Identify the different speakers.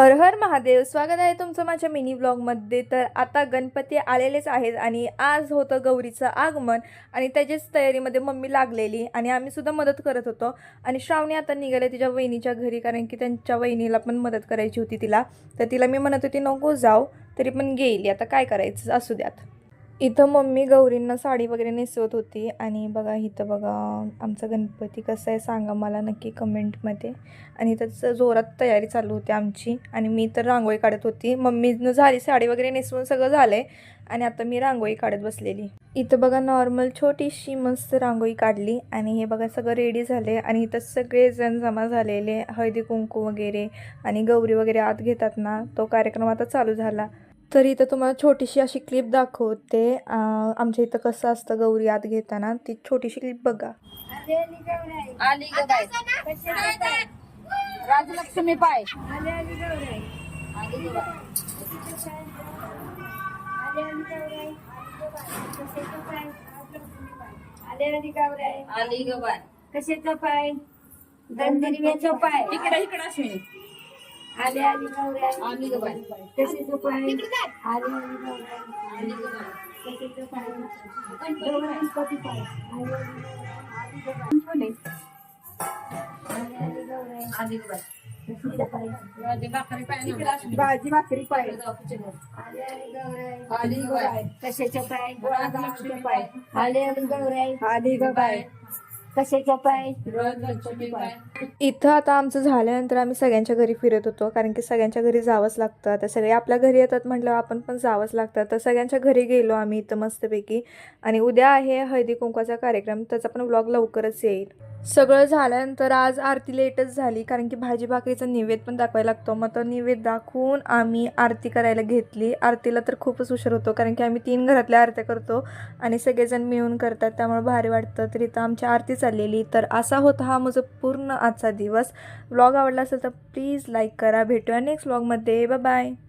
Speaker 1: हर हर महादेव. स्वागत आहे तुमचं माझ्या मिनी ब्लॉगमध्ये. तर आता गणपती आलेलेच आहेत आणि आज होतं गौरीचं आगमन आणि त्याच्याच तयारीमध्ये मम्मी लागलेली आणि आम्हीसुद्धा मदत करत होतो. आणि श्रावणी आता निघाले तिच्या वहिनीच्या घरी कारण की त्यांच्या वहिनीला पण मदत करायची होती तिला. तर तिला मी म्हणत होती नको जाऊ तरी पण गेली. आता काय करायचं? असू द्यात. इथं मम्मी गौरींना साडी वगैरे नेसवत होती. आणि बघा इथं बघा आमचा गणपती कसा आहे सांगा मला नक्की कमेंटमध्ये. आणि त्याचं जोरात तयारी चालू होती आमची. आणि मी तर रांगोळी काढत होती. मम्मीनं झाली साडी वगैरे नेसवून सगळं झालं आहे आणि आता मी रांगोळी काढत बसलेली. इथं बघा नॉर्मल छोटीशी मस्त रांगोळी काढली. आणि हे बघा सगळं रेडी झाले आणि इथं सगळेजण जमा झालेले. हळदी कुंकू वगैरे आणि गौरी वगैरे आत घेतात ना तो कार्यक्रम आता चालू झाला. तर इथं तुम्हाला छोटीशी अशी क्लिप दाखवते. आमच्या इथं कसं असतं गौरी आत घेताना ती छोटीशी क्लिप बघा.
Speaker 2: आली राजलक्ष्मी पाय. आली ग बाय आली ग बाय
Speaker 3: कशाचा पाय? गणपतीचा पाय.
Speaker 2: इकडे इकडे अश्विनी
Speaker 3: आले आली गौऱ्या
Speaker 2: आली. ग बाय
Speaker 3: कशाचा पाय? आले आली गौऱ्या
Speaker 2: आली. ग बाय
Speaker 3: कशाचा पाय? गणपती पाय? आले आली गौऱ्या. आले. आली गौऱ्या
Speaker 2: आली ग बाय
Speaker 3: कशाचा पाय?
Speaker 2: राजे भाकरी पाय इकडे अश्विनी
Speaker 3: भाजी भाकरी पाय.
Speaker 2: जाऊ kitchen वर.
Speaker 3: आले आली गौऱ्या
Speaker 2: आली ग बाय
Speaker 3: कशाचा पाय?
Speaker 2: राजलक्ष्मी पाय
Speaker 3: आले आली गौऱ्या आली ग बाय
Speaker 2: पाय?
Speaker 1: इथं आता आमचं झाल्यानंतर आम्ही सगळ्यांच्या घरी फिरत होतो कारण की सगळ्यांच्या घरी जावंच लागतं. आता सगळे आपल्या घरी येतात म्हटल्यावर आपण पण जावंच लागतं. तर सगळ्यांच्या घरी गेलो आम्ही इथं मस्तपैकी. आणि उद्या आहे हळदी कुंकवाचा कार्यक्रम त्याचा पण व्लॉग लवकरच येईल. सगळं झाल्यानंतर आज आरती लेटच झाली कारण की भाजी भाकरीचा निवेद पण दाखवायला लागतो. मग तो निवेद दाखवून आम्ही आरती करायला घेतली. आरतीला तर खूपच उशीर होतो कारण की आम्ही तीन घरातल्या आरत्या करतो आणि सगळेजण मिळून करतात त्यामुळे भारी वाटतं. तर इथं आमची आरती चाललेली. तर असा होता हा माझा पूर्ण आजचा दिवस. व्लॉग आवडला असेल तर प्लीज लाईक करा. भेटूया नेक्स्ट व्लॉगमध्ये बाय बाय